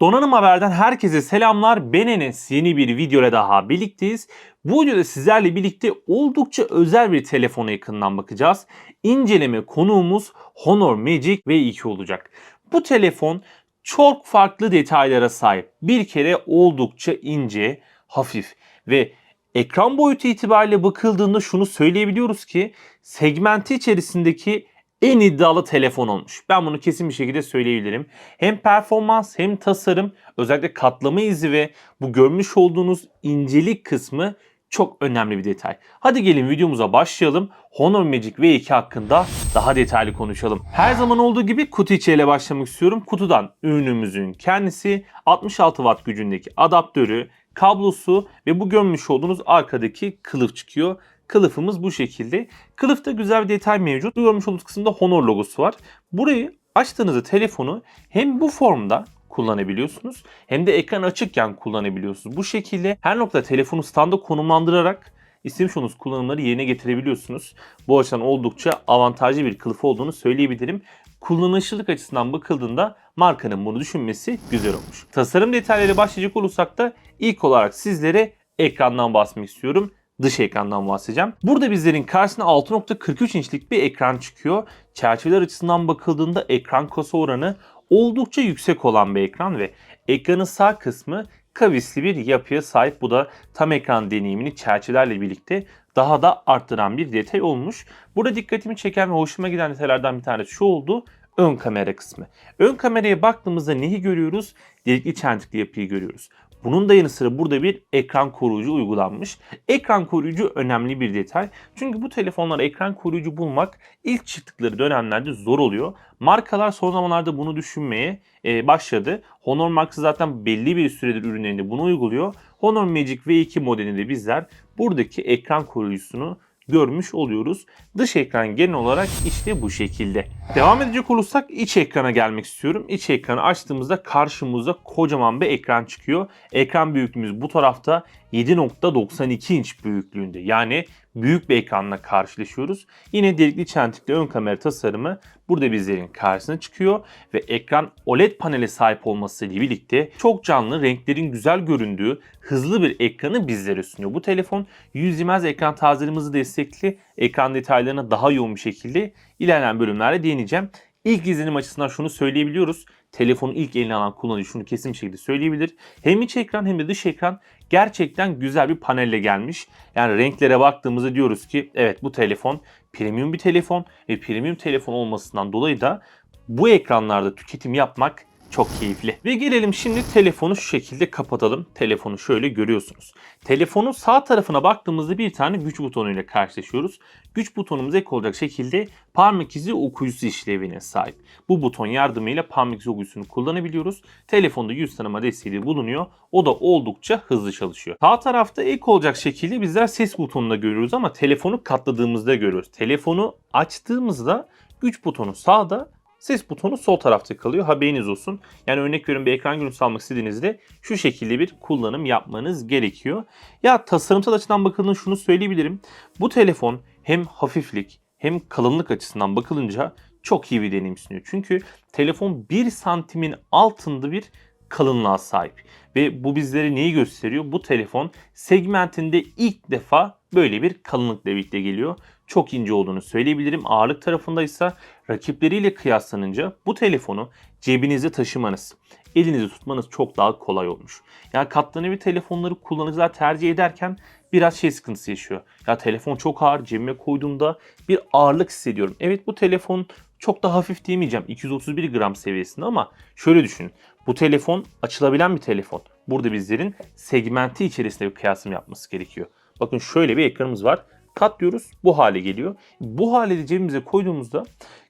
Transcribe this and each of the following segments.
Donanım Haber'den herkese selamlar. Ben Enes. Yeni bir videoyla daha birlikteyiz. Bu videoda sizlerle birlikte oldukça özel bir telefona yakından bakacağız. İnceleme konuğumuz Honor Magic V2 olacak. Bu telefon çok farklı detaylara sahip. Bir kere oldukça ince, hafif ve ekran boyutu itibariyle bakıldığında şunu söyleyebiliyoruz ki segmenti içerisindeki en iddialı telefon olmuş. Ben bunu kesin bir şekilde söyleyebilirim. Hem performans hem tasarım özellikle katlama izi ve bu görmüş olduğunuz incelik kısmı çok önemli bir detay. Hadi gelin videomuza başlayalım. Honor Magic V2 hakkında daha detaylı konuşalım. Her zaman olduğu gibi kutu içiyle başlamak istiyorum. Kutudan ürünümüzün kendisi 66 watt gücündeki adaptörü, kablosu ve bu görmüş olduğunuz arkadaki kılıf çıkıyor. Kılıfımız bu şekilde. Kılıfta güzel bir detay mevcut. Görmüş olduğunuz kısımda Honor logosu var. Burayı açtığınızda telefonu hem bu formda kullanabiliyorsunuz hem de ekran açıkken kullanabiliyorsunuz. Bu şekilde her nokta telefonu standa konumlandırarak istemiş olduğunuz kullanımları yerine getirebiliyorsunuz. Bu açıdan oldukça avantajlı bir kılıf olduğunu söyleyebilirim. Kullanışlılık açısından bakıldığında markanın bunu düşünmesi güzel olmuş. Tasarım detayları başlayacak olursak da ilk olarak sizlere ekrandan bahsetmek istiyorum dış ekrandan bahsedeceğim. Burada bizlerin karşısına 6.43 inçlik bir ekran çıkıyor. Çerçeveler açısından bakıldığında ekran kasa oranı oldukça yüksek olan bir ekran ve ekranın sağ kısmı kavisli bir yapıya sahip. Bu da tam ekran deneyimini çerçevelerle birlikte daha da arttıran bir detay olmuş. Burada dikkatimi çeken ve hoşuma giden detaylardan bir tanesi şu oldu. Ön kamera kısmı. Ön kameraya baktığımızda neyi görüyoruz? Delikli çentikli yapıyı görüyoruz. Bunun da yanı sıra burada bir ekran koruyucu uygulanmış. Ekran koruyucu önemli bir detay. Çünkü bu telefonlara ekran koruyucu bulmak ilk çıktıkları dönemlerde zor oluyor. Markalar son zamanlarda bunu düşünmeye e, başladı. Honor markası zaten belli bir süredir ürünlerinde bunu uyguluyor. Honor Magic V2 modelinde bizler buradaki ekran koruyucusunu görmüş oluyoruz. Dış ekran genel olarak işte bu şekilde. Devam edecek olursak iç ekrana gelmek istiyorum. İç ekranı açtığımızda karşımıza kocaman bir ekran çıkıyor. Ekran büyüklüğümüz bu tarafta 7.92 inç büyüklüğünde. Yani büyük bir ekranla karşılaşıyoruz. Yine delikli çentikli ön kamera tasarımı burada bizlerin karşısına çıkıyor ve ekran OLED panele sahip olmasıyla birlikte çok canlı, renklerin güzel göründüğü hızlı bir ekranı bizlere sunuyor. Bu telefon yüz ekran tazeleme hızı destekli ekran detaylarına daha yoğun bir şekilde ilerleyen bölümlerde değineceğim. İlk izlenim açısından şunu söyleyebiliyoruz. Telefonu ilk eline alan kullanıcı şunu kesin bir şekilde söyleyebilir. Hem iç ekran hem de dış ekran gerçekten güzel bir panelle gelmiş. Yani renklere baktığımızda diyoruz ki evet bu telefon premium bir telefon ve premium telefon olmasından dolayı da bu ekranlarda tüketim yapmak çok keyifli. Ve gelelim şimdi telefonu şu şekilde kapatalım. Telefonu şöyle görüyorsunuz. Telefonun sağ tarafına baktığımızda bir tane güç butonu ile karşılaşıyoruz. Güç butonumuz ek olacak şekilde parmak izi okuyucusu işlevine sahip. Bu buton yardımıyla parmak izi okuyucusunu kullanabiliyoruz. Telefonda yüz tanıma desteği bulunuyor. O da oldukça hızlı çalışıyor. Sağ tarafta ek olacak şekilde bizler ses butonunu görüyoruz ama telefonu katladığımızda görüyoruz. Telefonu açtığımızda güç butonu sağda, ses butonu sol tarafta kalıyor. Haberiniz olsun. Yani örnek veriyorum bir ekran görüntüsü almak istediğinizde şu şekilde bir kullanım yapmanız gerekiyor. Ya tasarımsal açıdan bakıldığında şunu söyleyebilirim. Bu telefon hem hafiflik hem kalınlık açısından bakılınca çok iyi bir deneyim sunuyor. Çünkü telefon 1 santimin altında bir kalınlığa sahip. Ve bu bizlere neyi gösteriyor? Bu telefon segmentinde ilk defa böyle bir kalınlıkla birlikte geliyor. Çok ince olduğunu söyleyebilirim. Ağırlık tarafında ise rakipleriyle kıyaslanınca bu telefonu cebinizde taşımanız, elinizde tutmanız çok daha kolay olmuş. Yani katlanabilir telefonları kullanıcılar tercih ederken biraz şey sıkıntısı yaşıyor. Ya telefon çok ağır, cebime koyduğumda bir ağırlık hissediyorum. Evet bu telefon çok da hafif diyemeyeceğim 231 gram seviyesinde ama şöyle düşünün. Bu telefon açılabilen bir telefon. Burada bizlerin segmenti içerisinde bir kıyasım yapması gerekiyor. Bakın şöyle bir ekranımız var. Katlıyoruz bu hale geliyor. Bu hale de cebimize koyduğumuzda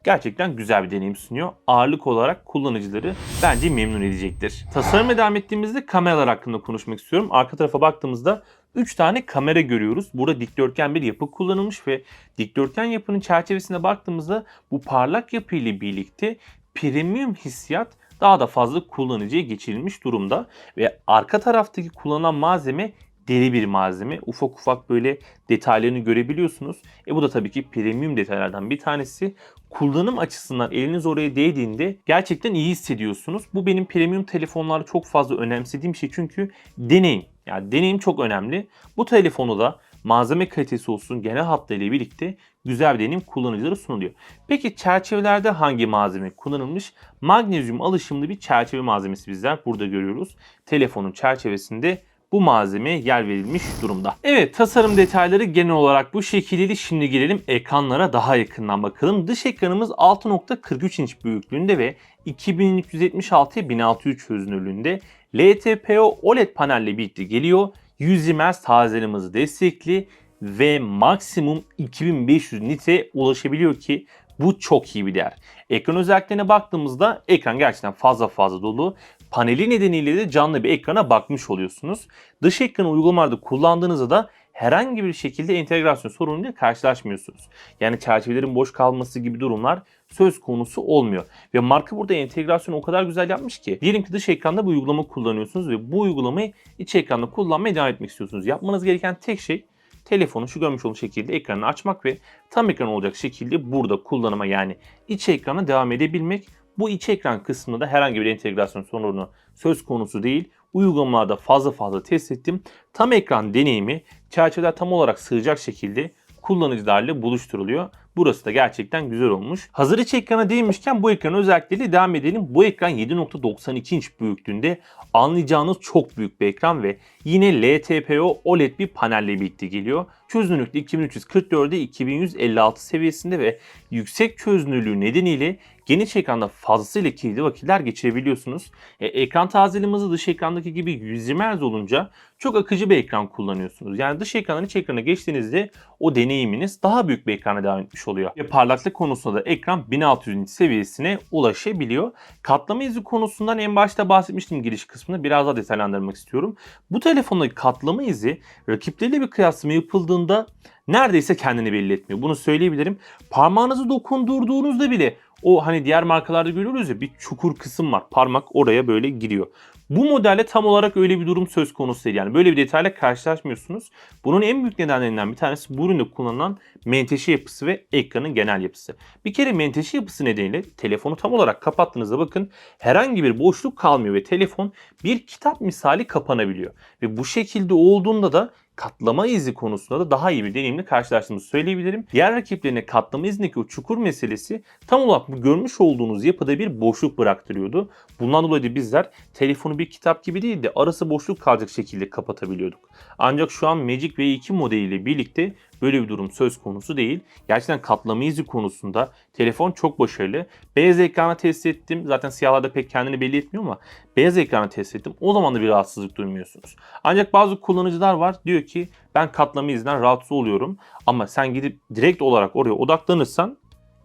gerçekten güzel bir deneyim sunuyor. Ağırlık olarak kullanıcıları bence memnun edecektir. Tasarıma devam ettiğimizde kameralar hakkında konuşmak istiyorum. Arka tarafa baktığımızda 3 tane kamera görüyoruz. Burada dikdörtgen bir yapı kullanılmış ve dikdörtgen yapının çerçevesine baktığımızda bu parlak yapı ile birlikte premium hissiyat daha da fazla kullanıcıya geçirilmiş durumda ve arka taraftaki kullanılan malzeme deri bir malzeme. Ufak ufak böyle detaylarını görebiliyorsunuz. E bu da tabii ki premium detaylardan bir tanesi. Kullanım açısından eliniz oraya değdiğinde gerçekten iyi hissediyorsunuz. Bu benim premium telefonlarda çok fazla önemsediğim şey çünkü deneyim. Yani deneyim çok önemli. Bu telefonu da malzeme kalitesi olsun genel hatlarıyla birlikte güzel bir deneyim kullanıcılara sunuluyor. Peki çerçevelerde hangi malzeme kullanılmış? Magnezyum alışımlı bir çerçeve malzemesi bizler burada görüyoruz. Telefonun çerçevesinde bu malzemeye yer verilmiş durumda. Evet tasarım detayları genel olarak bu şekildeydi. Şimdi gelelim ekranlara daha yakından bakalım. Dış ekranımız 6.43 inç büyüklüğünde ve 2376 1603 çözünürlüğünde LTPO OLED panelle birlikte geliyor. 120 Hz tazeleme destekli ve maksimum 2500 nite ulaşabiliyor ki bu çok iyi bir değer. Ekran özelliklerine baktığımızda ekran gerçekten fazla fazla dolu. Paneli nedeniyle de canlı bir ekrana bakmış oluyorsunuz. Dış ekranı uygulamalarda kullandığınızda da herhangi bir şekilde entegrasyon sorunuyla karşılaşmıyorsunuz. Yani çerçevelerin boş kalması gibi durumlar söz konusu olmuyor. Ve marka burada entegrasyonu o kadar güzel yapmış ki diyelim ki dış ekranda bir uygulama kullanıyorsunuz ve bu uygulamayı iç ekranda kullanmaya devam etmek istiyorsunuz. Yapmanız gereken tek şey telefonu şu görmüş olduğunuz şekilde ekranını açmak ve tam ekran olacak şekilde burada kullanıma yani iç ekrana devam edebilmek. Bu iç ekran kısmında da herhangi bir entegrasyon sorunu söz konusu değil. Uygulamalarda fazla fazla test ettim. Tam ekran deneyimi çerçeveler tam olarak sığacak şekilde kullanıcılarla buluşturuluyor. Burası da gerçekten güzel olmuş. Hazır iç ekrana değinmişken bu ekran özellikleriyle devam edelim. Bu ekran 7.92 inç büyüklüğünde anlayacağınız çok büyük bir ekran ve yine LTPO OLED bir panelle birlikte geliyor. Çözünürlükte 2344'e 2156 seviyesinde ve yüksek çözünürlüğü nedeniyle geniş ekranda fazlasıyla kilitli vakitler geçirebiliyorsunuz. E, ekran tazeleme hızı dış ekrandaki gibi 120 Hz olunca çok akıcı bir ekran kullanıyorsunuz. Yani dış ekrandan iç ekrana geçtiğinizde o deneyiminiz daha büyük bir ekrana devam etmiş oluyor. Ve parlaklık konusunda da ekran 1600 nit seviyesine ulaşabiliyor. Katlama izi konusundan en başta bahsetmiştim giriş kısmında. Biraz daha detaylandırmak istiyorum. Bu telefondaki katlama izi rakipleriyle bir kıyaslama yapıldığında neredeyse kendini belli etmiyor. Bunu söyleyebilirim. Parmağınızı dokundurduğunuzda bile o hani diğer markalarda görüyoruz ya bir çukur kısım var. Parmak oraya böyle giriyor. Bu modelde tam olarak öyle bir durum söz konusu değil. Yani böyle bir detayla karşılaşmıyorsunuz. Bunun en büyük nedenlerinden bir tanesi bu üründe kullanılan menteşe yapısı ve ekranın genel yapısı. Bir kere menteşe yapısı nedeniyle telefonu tam olarak kapattığınızda bakın herhangi bir boşluk kalmıyor ve telefon bir kitap misali kapanabiliyor. Ve bu şekilde olduğunda da katlama izi konusunda da daha iyi bir deneyimle karşılaştığımızı söyleyebilirim. Diğer rakiplerine katlama izindeki o çukur meselesi tam olarak bu görmüş olduğunuz yapıda bir boşluk bıraktırıyordu. Bundan dolayı da bizler telefonu bir kitap gibi değil de arası boşluk kalacak şekilde kapatabiliyorduk. Ancak şu an Magic V2 modeliyle birlikte böyle bir durum söz konusu değil. Gerçekten katlama izi konusunda telefon çok başarılı. Beyaz ekrana test ettim. Zaten siyahlarda pek kendini belli etmiyor ama beyaz ekrana test ettim. O zaman da bir rahatsızlık duymuyorsunuz. Ancak bazı kullanıcılar var diyor ki ben katlama izinden rahatsız oluyorum. Ama sen gidip direkt olarak oraya odaklanırsan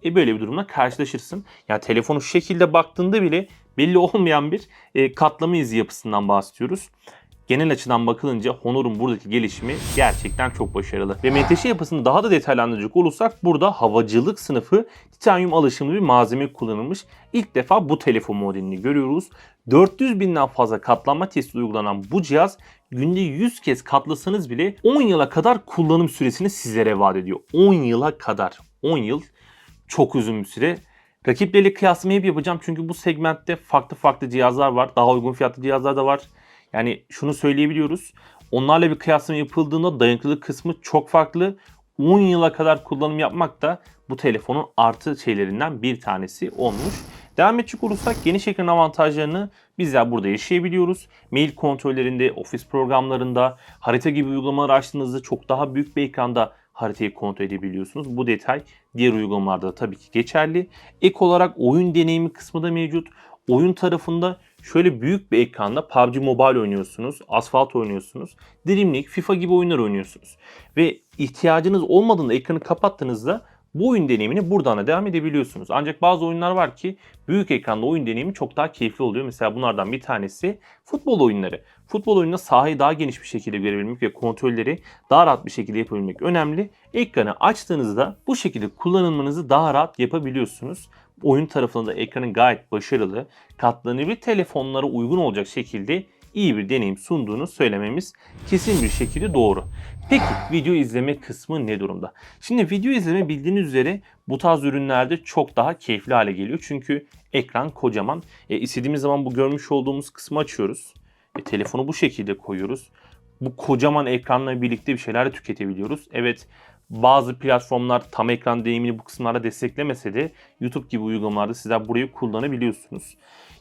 e böyle bir durumla karşılaşırsın. Ya telefonu şu şekilde baktığında bile belli olmayan bir e, katlama izi yapısından bahsediyoruz genel açıdan bakılınca Honor'un buradaki gelişimi gerçekten çok başarılı. Ve menteşe yapısını daha da detaylandıracak olursak burada havacılık sınıfı titanyum alışımlı bir malzeme kullanılmış. İlk defa bu telefon modelini görüyoruz. 400 binden fazla katlanma testi uygulanan bu cihaz günde 100 kez katlasanız bile 10 yıla kadar kullanım süresini sizlere vaat ediyor. 10 yıla kadar. 10 yıl çok uzun bir süre. Rakipleriyle kıyaslama hep yapacağım çünkü bu segmentte farklı farklı cihazlar var. Daha uygun fiyatlı cihazlar da var. Yani şunu söyleyebiliyoruz. Onlarla bir kıyaslama yapıldığında dayanıklılık kısmı çok farklı. 10 yıla kadar kullanım yapmak da bu telefonun artı şeylerinden bir tanesi olmuş. Devam edecek olursak geniş ekran avantajlarını bizler burada yaşayabiliyoruz. Mail kontrollerinde, ofis programlarında, harita gibi uygulamalar açtığınızda çok daha büyük bir ekranda haritayı kontrol edebiliyorsunuz. Bu detay diğer uygulamalarda da tabii ki geçerli. Ek olarak oyun deneyimi kısmı da mevcut. Oyun tarafında şöyle büyük bir ekranda PUBG Mobile oynuyorsunuz, Asphalt oynuyorsunuz, Dream League, FIFA gibi oyunlar oynuyorsunuz. Ve ihtiyacınız olmadığında ekranı kapattığınızda bu oyun deneyimini buradan da devam edebiliyorsunuz. Ancak bazı oyunlar var ki büyük ekranda oyun deneyimi çok daha keyifli oluyor. Mesela bunlardan bir tanesi futbol oyunları. Futbol oyununda sahayı daha geniş bir şekilde görebilmek ve kontrolleri daha rahat bir şekilde yapabilmek önemli. Ekranı açtığınızda bu şekilde kullanılmanızı daha rahat yapabiliyorsunuz. Oyun tarafında da ekranın gayet başarılı, katlanabilir telefonlara uygun olacak şekilde iyi bir deneyim sunduğunu söylememiz kesin bir şekilde doğru. Peki video izleme kısmı ne durumda? Şimdi video izleme bildiğiniz üzere bu tarz ürünlerde çok daha keyifli hale geliyor. Çünkü ekran kocaman. E, istediğimiz zaman bu görmüş olduğumuz kısmı açıyoruz. E, telefonu bu şekilde koyuyoruz. Bu kocaman ekranla birlikte bir şeyler tüketebiliyoruz. Evet bazı platformlar tam ekran deneyimini bu kısımlarda desteklemese de YouTube gibi uygulamalarda sizler burayı kullanabiliyorsunuz.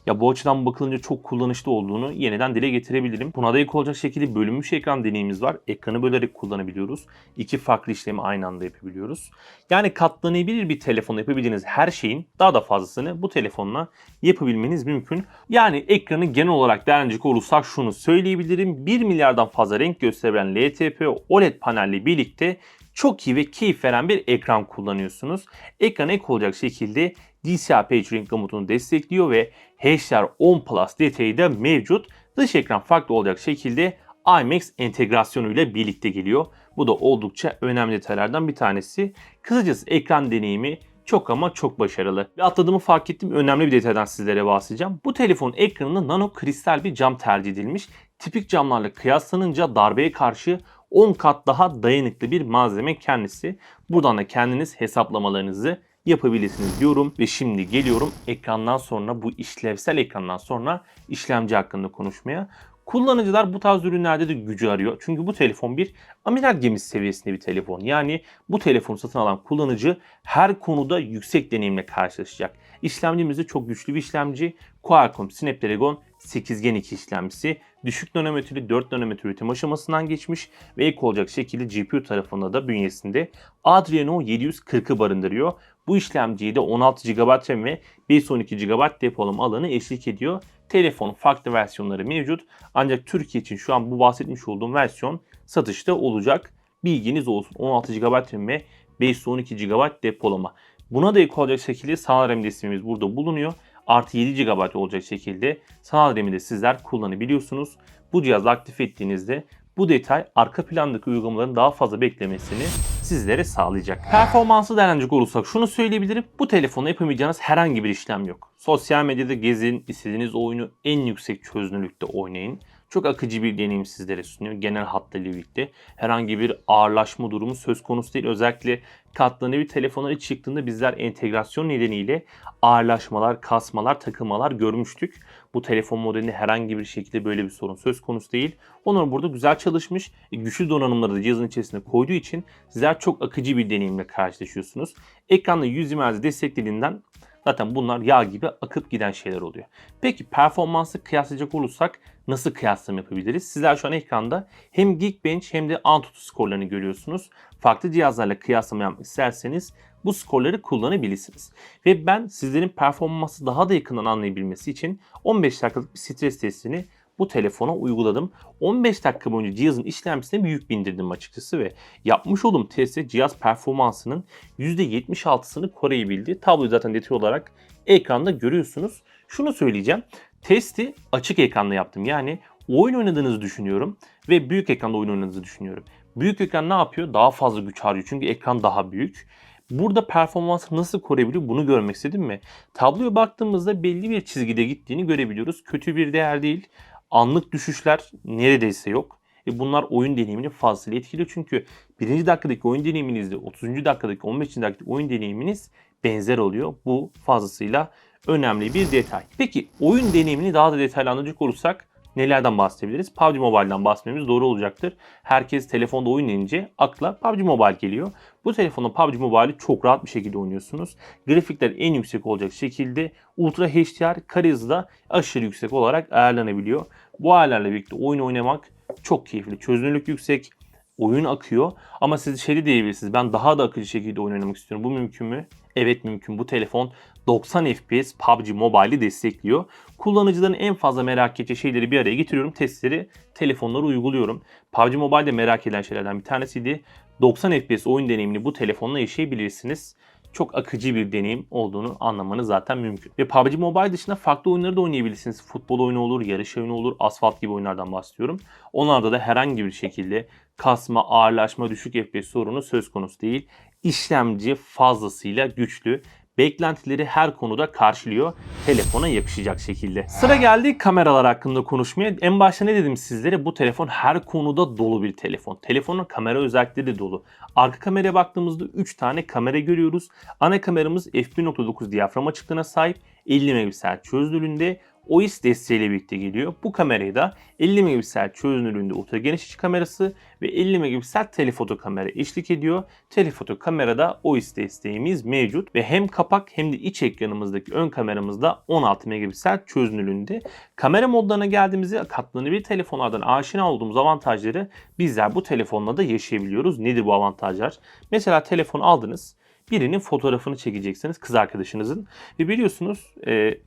Ya bu açıdan bakılınca çok kullanışlı olduğunu yeniden dile getirebilirim. Buna da ilk olacak şekilde bölünmüş ekran deneyimimiz var. Ekranı bölerek kullanabiliyoruz. İki farklı işlemi aynı anda yapabiliyoruz. Yani katlanabilir bir telefonla yapabileceğiniz her şeyin daha da fazlasını bu telefonla yapabilmeniz mümkün. Yani ekranı genel olarak değerlendirecek olursak şunu söyleyebilirim. 1 milyardan fazla renk gösteren LTP OLED panelle birlikte çok iyi ve keyif veren bir ekran kullanıyorsunuz. Ekran ek olacak şekilde DCI PageRank komutunu destekliyor ve HDR10 Plus detayı da mevcut. Dış ekran farklı olacak şekilde IMAX entegrasyonuyla birlikte geliyor. Bu da oldukça önemli detaylardan bir tanesi. Kısacası ekran deneyimi çok ama çok başarılı. Ve atladığımı fark ettim önemli bir detaydan sizlere bahsedeceğim. Bu telefonun ekranında nano kristal bir cam tercih edilmiş. Tipik camlarla kıyaslanınca darbeye karşı 10 kat daha dayanıklı bir malzeme kendisi. Buradan da kendiniz hesaplamalarınızı yapabilirsiniz diyorum ve şimdi geliyorum ekrandan sonra bu işlevsel ekrandan sonra işlemci hakkında konuşmaya. Kullanıcılar bu tarz ürünlerde de gücü arıyor. Çünkü bu telefon bir amiral gemisi seviyesinde bir telefon. Yani bu telefonu satın alan kullanıcı her konuda yüksek deneyimle karşılaşacak. İşlemcimiz de çok güçlü bir işlemci. Qualcomm Snapdragon 8 Gen 2 işlemcisi düşük nanometreli 4 nanometre üretim aşamasından geçmiş ve ek olacak şekilde GPU tarafında da bünyesinde Adreno 740'ı barındırıyor. Bu işlemciyi de 16 GB RAM ve 512 GB depolama alanı eşlik ediyor. Telefonun farklı versiyonları mevcut. Ancak Türkiye için şu an bu bahsetmiş olduğum versiyon satışta olacak. Bilginiz olsun. 16 GB RAM ve 512 GB depolama. Buna da ek olacak şekilde sanal RAM desteğimiz burada bulunuyor. Artı 7 GB olacak şekilde sanal RAM'i sizler kullanabiliyorsunuz. Bu cihazı aktif ettiğinizde bu detay arka plandaki uygulamaların daha fazla beklemesini sizlere sağlayacak. Performansı değerlendirecek olursak şunu söyleyebilirim. Bu telefonla yapamayacağınız herhangi bir işlem yok. Sosyal medyada gezin, istediğiniz oyunu en yüksek çözünürlükte oynayın. Çok akıcı bir deneyim sizlere sunuyor. Genel hatlarıyla birlikte herhangi bir ağırlaşma durumu söz konusu değil. Özellikle katlanabilir telefonları çıktığında bizler entegrasyon nedeniyle ağırlaşmalar, kasmalar, takılmalar görmüştük. Bu telefon modelinde herhangi bir şekilde böyle bir sorun söz konusu değil. Onlar burada güzel çalışmış. E, güçlü donanımları da cihazın içerisine koyduğu için sizler çok akıcı bir deneyimle karşılaşıyorsunuz. Ekranda 120 Hz desteklediğinden Zaten bunlar yağ gibi akıp giden şeyler oluyor. Peki performansı kıyaslayacak olursak nasıl kıyaslama yapabiliriz? Sizler şu an ekranda hem Geekbench hem de Antutu skorlarını görüyorsunuz. Farklı cihazlarla kıyaslama yapmak isterseniz bu skorları kullanabilirsiniz. Ve ben sizlerin performansı daha da yakından anlayabilmesi için 15 dakikalık bir stres testini bu telefona uyguladım. 15 dakika boyunca cihazın işlemcisine bir yük bindirdim açıkçası ve yapmış olduğum testte cihaz performansının %76'sını koruyabildi. Tabloyu zaten detay olarak ekranda görüyorsunuz. Şunu söyleyeceğim. Testi açık ekranda yaptım. Yani oyun oynadığınızı düşünüyorum ve büyük ekranda oyun oynadığınızı düşünüyorum. Büyük ekran ne yapıyor? Daha fazla güç harcıyor çünkü ekran daha büyük. Burada performansı nasıl koruyabiliyor bunu görmek istedim mi? Tabloya baktığımızda belli bir çizgide gittiğini görebiliyoruz. Kötü bir değer değil anlık düşüşler neredeyse yok. E bunlar oyun deneyimini fazlasıyla etkiliyor. Çünkü birinci dakikadaki oyun deneyiminizle 30. dakikadaki 15. dakikadaki oyun deneyiminiz benzer oluyor. Bu fazlasıyla önemli bir detay. Peki oyun deneyimini daha da detaylandıracak olursak nelerden bahsedebiliriz? PUBG Mobile'dan bahsetmemiz doğru olacaktır. Herkes telefonda oyun deyince akla PUBG Mobile geliyor. Bu telefonda PUBG Mobile'i çok rahat bir şekilde oynuyorsunuz. Grafikler en yüksek olacak şekilde Ultra HDR kare hızı aşırı yüksek olarak ayarlanabiliyor. Bu ayarlarla birlikte oyun oynamak çok keyifli. Çözünürlük yüksek, oyun akıyor. Ama siz şey de diyebilirsiniz. Ben daha da akıcı şekilde oyun oynamak istiyorum. Bu mümkün mü? Evet mümkün. Bu telefon 90 FPS PUBG Mobile'i destekliyor. Kullanıcıların en fazla merak edeceği şeyleri bir araya getiriyorum. Testleri telefonlara uyguluyorum. PUBG Mobile'de merak eden şeylerden bir tanesiydi. 90 FPS oyun deneyimini bu telefonla yaşayabilirsiniz çok akıcı bir deneyim olduğunu anlamanız zaten mümkün. Ve PUBG Mobile dışında farklı oyunları da oynayabilirsiniz. Futbol oyunu olur, yarış oyunu olur, asfalt gibi oyunlardan bahsediyorum. Onlarda da herhangi bir şekilde kasma, ağırlaşma, düşük FPS sorunu söz konusu değil. İşlemci fazlasıyla güçlü. Beklentileri her konuda karşılıyor. Telefona yakışacak şekilde. Sıra geldi kameralar hakkında konuşmaya. En başta ne dedim sizlere? Bu telefon her konuda dolu bir telefon. Telefonun kamera özellikleri dolu. Arka kameraya baktığımızda 3 tane kamera görüyoruz. Ana kameramız f1.9 diyafram açıklığına sahip 50 megapiksel çözünürlüğünde OIS desteğiyle birlikte geliyor. Bu kamerayı da 50 megapiksel çözünürlüğünde ultra geniş açı kamerası ve 50 megapiksel telefoto kamera eşlik ediyor. Telefoto kamerada OIS desteğimiz mevcut ve hem kapak hem de iç ekranımızdaki ön kameramızda 16 megapiksel çözünürlüğünde. Kamera modlarına geldiğimizde katlanabilir telefonlardan aşina olduğumuz avantajları bizler bu telefonla da yaşayabiliyoruz. Nedir bu avantajlar? Mesela telefon aldınız birinin fotoğrafını çekeceksiniz kız arkadaşınızın ve biliyorsunuz e,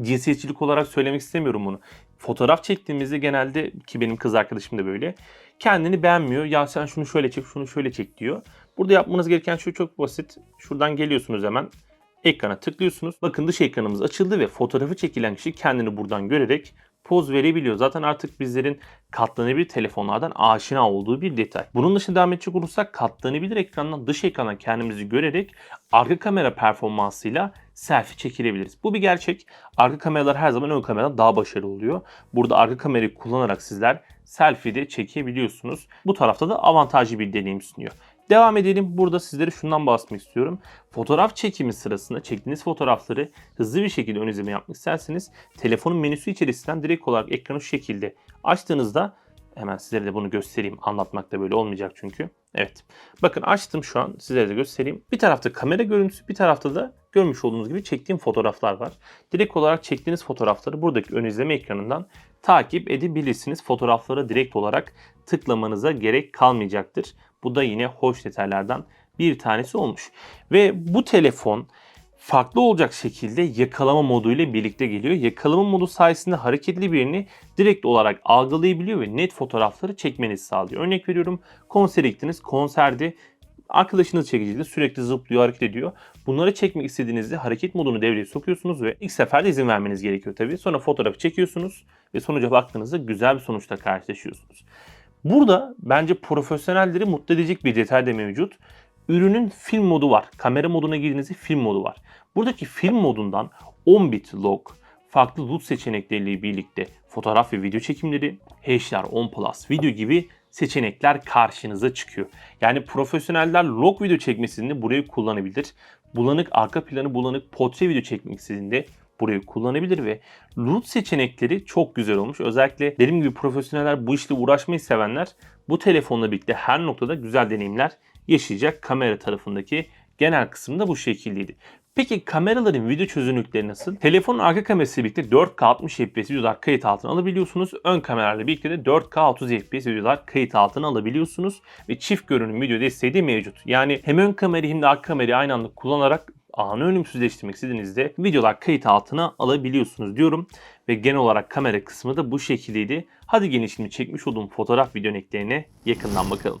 cinsiyetçilik olarak söylemek istemiyorum bunu. Fotoğraf çektiğimizde genelde ki benim kız arkadaşım da böyle kendini beğenmiyor. Ya sen şunu şöyle çek, şunu şöyle çek diyor. Burada yapmanız gereken şu çok basit. Şuradan geliyorsunuz hemen ekrana tıklıyorsunuz. Bakın dış ekranımız açıldı ve fotoğrafı çekilen kişi kendini buradan görerek poz verebiliyor. Zaten artık bizlerin katlanabilir telefonlardan aşina olduğu bir detay. Bunun dışında devam edecek olursak katlanabilir ekrandan dış ekrana kendimizi görerek arka kamera performansıyla selfie çekilebiliriz. Bu bir gerçek. Arka kameralar her zaman ön kameradan daha başarılı oluyor. Burada arka kamerayı kullanarak sizler selfie de çekebiliyorsunuz. Bu tarafta da avantajlı bir deneyim sunuyor. Devam edelim. Burada sizlere şundan bahsetmek istiyorum. Fotoğraf çekimi sırasında çektiğiniz fotoğrafları hızlı bir şekilde ön izleme yapmak isterseniz telefonun menüsü içerisinden direkt olarak ekranı şu şekilde açtığınızda hemen sizlere de bunu göstereyim. Anlatmak da böyle olmayacak çünkü. Evet. Bakın açtım şu an. Sizlere de göstereyim. Bir tarafta kamera görüntüsü, bir tarafta da görmüş olduğunuz gibi çektiğim fotoğraflar var. Direkt olarak çektiğiniz fotoğrafları buradaki ön izleme ekranından takip edebilirsiniz. Fotoğraflara direkt olarak tıklamanıza gerek kalmayacaktır. Bu da yine hoş detaylardan bir tanesi olmuş. Ve bu telefon farklı olacak şekilde yakalama modu ile birlikte geliyor. Yakalama modu sayesinde hareketli birini direkt olarak algılayabiliyor ve net fotoğrafları çekmenizi sağlıyor. Örnek veriyorum konsere gittiniz. Konserde arkadaşınız çekiciydi. Sürekli zıplıyor, hareket ediyor. Bunları çekmek istediğinizde hareket modunu devreye sokuyorsunuz ve ilk seferde izin vermeniz gerekiyor tabii. Sonra fotoğrafı çekiyorsunuz ve sonuca baktığınızda güzel bir sonuçla karşılaşıyorsunuz. Burada bence profesyonelleri mutlu edecek bir detay da mevcut. Ürünün film modu var. Kamera moduna girdiğinizde film modu var. Buradaki film modundan 10 bit log, farklı loot seçenekleriyle birlikte fotoğraf ve video çekimleri, HDR10 Plus video gibi seçenekler karşınıza çıkıyor. Yani profesyoneller log video çekmesini burayı kullanabilir. Bulanık arka planı bulanık portre video çekmek istediğinde burayı kullanabilir ve loot seçenekleri çok güzel olmuş. Özellikle benim gibi profesyoneller bu işle uğraşmayı sevenler bu telefonla birlikte her noktada güzel deneyimler yaşayacak. Kamera tarafındaki genel kısımda bu şekildeydi. Peki kameraların video çözünürlükleri nasıl? Telefonun arka kamerası birlikte 4K 60 FPS videolar kayıt altına alabiliyorsunuz. Ön kameralarla birlikte de 4K 30 FPS videolar kayıt altına alabiliyorsunuz. Ve çift görünüm video desteği de mevcut. Yani hem ön kamerayı hem de arka kamerayı aynı anda kullanarak anı ölümsüzleştirmek istediğinizde videolar kayıt altına alabiliyorsunuz diyorum. Ve genel olarak kamera kısmı da bu şekildeydi. Hadi gelin şimdi çekmiş olduğum fotoğraf video örneklerine yakından bakalım.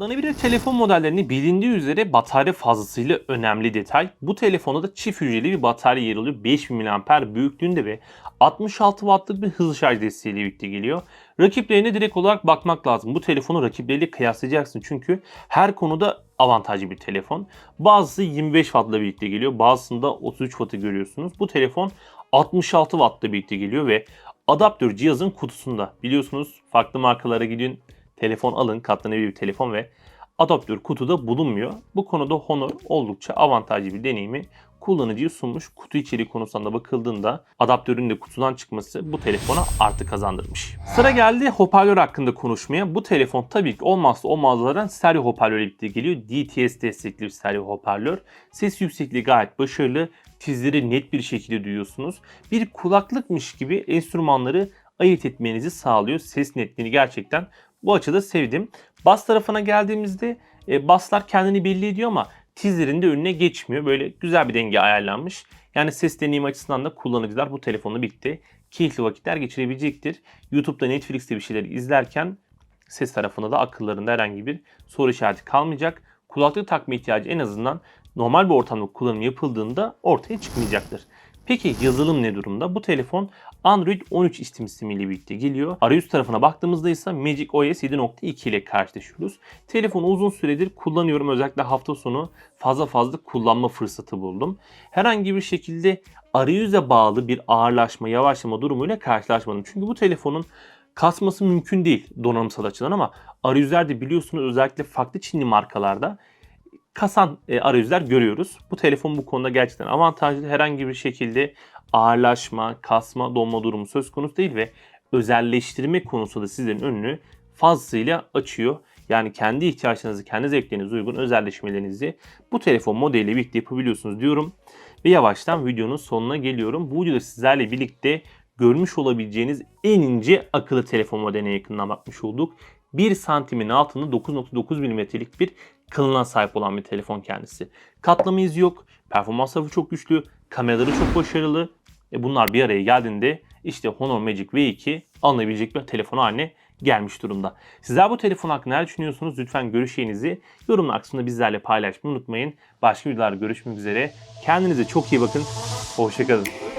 Katlanabilir telefon modellerini bilindiği üzere batarya fazlasıyla önemli detay. Bu telefonda da çift hücreli bir batarya yer alıyor. 5000 mAh büyüklüğünde ve 66 wattlık bir hızlı şarj desteğiyle birlikte geliyor. Rakiplerine direkt olarak bakmak lazım. Bu telefonu rakipleriyle kıyaslayacaksın çünkü her konuda avantajlı bir telefon. Bazısı 25 wattla birlikte geliyor. Bazısında 33 wattı görüyorsunuz. Bu telefon 66 wattla birlikte geliyor ve adaptör cihazın kutusunda. Biliyorsunuz farklı markalara gidin telefon alın katlanabilir bir telefon ve adaptör kutuda bulunmuyor. Bu konuda Honor oldukça avantajlı bir deneyimi kullanıcıya sunmuş. Kutu içeriği konusunda bakıldığında adaptörün de kutudan çıkması bu telefona artı kazandırmış. Sıra geldi hoparlör hakkında konuşmaya. Bu telefon tabii ki olmazsa olmazlardan stereo hoparlörle birlikte geliyor. DTS destekli bir stereo hoparlör. Ses yüksekliği gayet başarılı. Tizleri net bir şekilde duyuyorsunuz. Bir kulaklıkmış gibi enstrümanları ayırt etmenizi sağlıyor. Ses netliğini gerçekten bu açıda sevdim. Bas tarafına geldiğimizde e, baslar kendini belli ediyor ama tizlerin de önüne geçmiyor. Böyle güzel bir denge ayarlanmış. Yani ses deneyim açısından da kullanıcılar bu telefonla birlikte keyifli vakitler geçirebilecektir. YouTube'da Netflix'te bir şeyler izlerken ses tarafında da akıllarında herhangi bir soru işareti kalmayacak. Kulaklık takma ihtiyacı en azından normal bir ortamda kullanım yapıldığında ortaya çıkmayacaktır. Peki yazılım ne durumda? Bu telefon Android 13 istim sistemiyle birlikte geliyor. Arayüz tarafına baktığımızda ise Magic OS 7.2 ile karşılaşıyoruz. Telefonu uzun süredir kullanıyorum. Özellikle hafta sonu fazla fazla kullanma fırsatı buldum. Herhangi bir şekilde arayüze bağlı bir ağırlaşma, yavaşlama durumuyla karşılaşmadım. Çünkü bu telefonun kasması mümkün değil donanımsal açıdan ama arayüzlerde biliyorsunuz özellikle farklı Çinli markalarda kasan e, arayüzler görüyoruz. Bu telefon bu konuda gerçekten avantajlı. Herhangi bir şekilde ağırlaşma, kasma, donma durumu söz konusu değil ve özelleştirme konusunda sizlerin önünü fazlasıyla açıyor. Yani kendi ihtiyaçlarınızı, kendi zevklerinize uygun özelleşmelerinizi bu telefon modeliyle birlikte yapabiliyorsunuz diyorum. Ve yavaştan videonun sonuna geliyorum. Bu videoda sizlerle birlikte görmüş olabileceğiniz en ince akıllı telefon modeline yakından bakmış olduk. 1 santimin altında 9.9 mm'lik bir kılına sahip olan bir telefon kendisi. Katlama izi yok, performans tarafı çok güçlü, kameraları çok başarılı. E bunlar bir araya geldiğinde işte Honor Magic V2 alınabilecek bir telefon haline gelmiş durumda. Sizler bu telefon hakkında ne düşünüyorsunuz? Lütfen görüşlerinizi yorumlar kısmında bizlerle paylaşmayı unutmayın. Başka videolarda görüşmek üzere. Kendinize çok iyi bakın. Hoşçakalın.